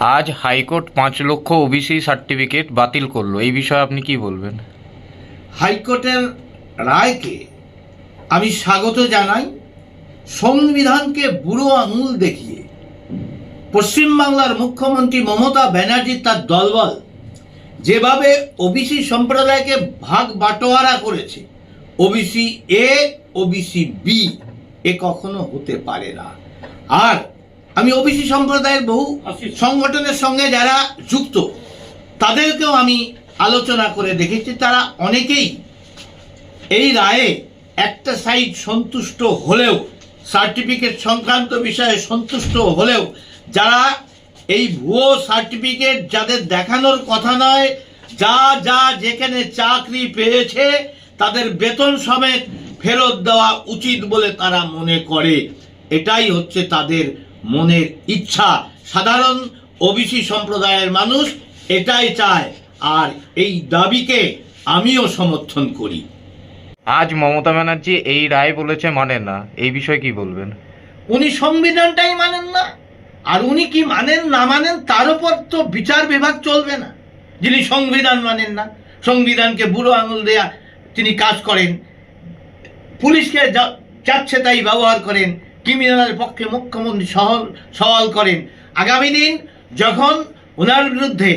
আজ হাইকোর্ট পাঁচ লক্ষ ওবিসি সার্টিফিকেট বাতিল করল। এই বিষয়ে আপনি কি বলবেন? হাইকোর্টের রায়কে আমি স্বাগত জানাই। সংবিধানকে বুড়ো আঙুল দেখিয়ে পশ্চিমবাংলার মুখ্যমন্ত্রী মমতা ব্যানার্জি তার দলবল যেভাবে ওবিসি সম্প্রদায়কে ভাগ বাটোয়ারা করেছে, ওবিসি এ, ওবিসি বি, এ কখনো হতে পারে না। আর আমি ওবিসি সম্প্রদায়ের বহু সংগঠনের সঙ্গে যারা যুক্ত তাদেরকেও আমি আলোচনা করে দেখেছি। তারা অনেকেই এই রায়ে একটা সাইড সন্তুষ্ট হলেও সার্টিফিকেট সংক্রান্ত বিষয়ে সন্তুষ্ট হলেও যারা এই ভুয়ো সার্টিফিকেট যাদের দেখানোর কথা নয় যা যা যেখানে চাকরি পেয়েছে তাদের বেতন সমেত ফেরত দেওয়া উচিত বলে তারা মনে করে। এটাই হচ্ছে তাদের মনের ইচ্ছা সাধারণ ওবিসি সম্প্রদায়ের মানুষ এটাই চায়। আর এই দাবিকে আমিও সমর্থন করি। আজ মমতা ব্যানার্জি এই রায় বলেছে মানে না। এই বিষয়ে কি বলবেন? উনি সংবিধানটাই মানেন না। আর উনি কি মানেন না মানেন তার উপর তো বিচার বিভাগ চলবে না। যিনি সংবিধান মানেন না সংবিধানকে বুড়ো আঙুল দেয়া তিনি কাজ করেন। পুলিশকে যাচ্ছে তাই ব্যবহার করেন। ক্রিমিনালের পক্ষে মুখ্যমন্ত্রী সহল সওয়াল করেন। আগামী দিন যখন ওনার বিরুদ্ধে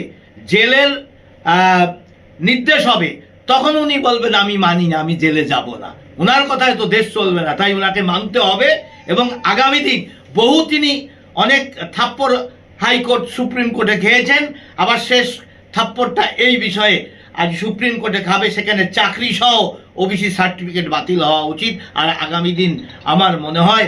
জেলের নির্দেশ হবে, তখন উনি বলবেন, আমি মানি না, আমি জেলে যাব না। ওনার কথায় তো দেশ চলবে না, তাই ওনাকে মানতে হবে এবং আগামী দিন বহু তিনি অনেক থাপ্পড় হাইকোর্ট, সুপ্রিম কোর্টে খেয়েছেন আবার শেষ থাপ্পড়টা এই বিষয়ে আজ সুপ্রিম কোর্টে খাবে, সেখানে চাকরি সহ ওবিসি সার্টিফিকেট বাতিল হওয়া উচিত। আর আগামী দিন আমার মনে হয়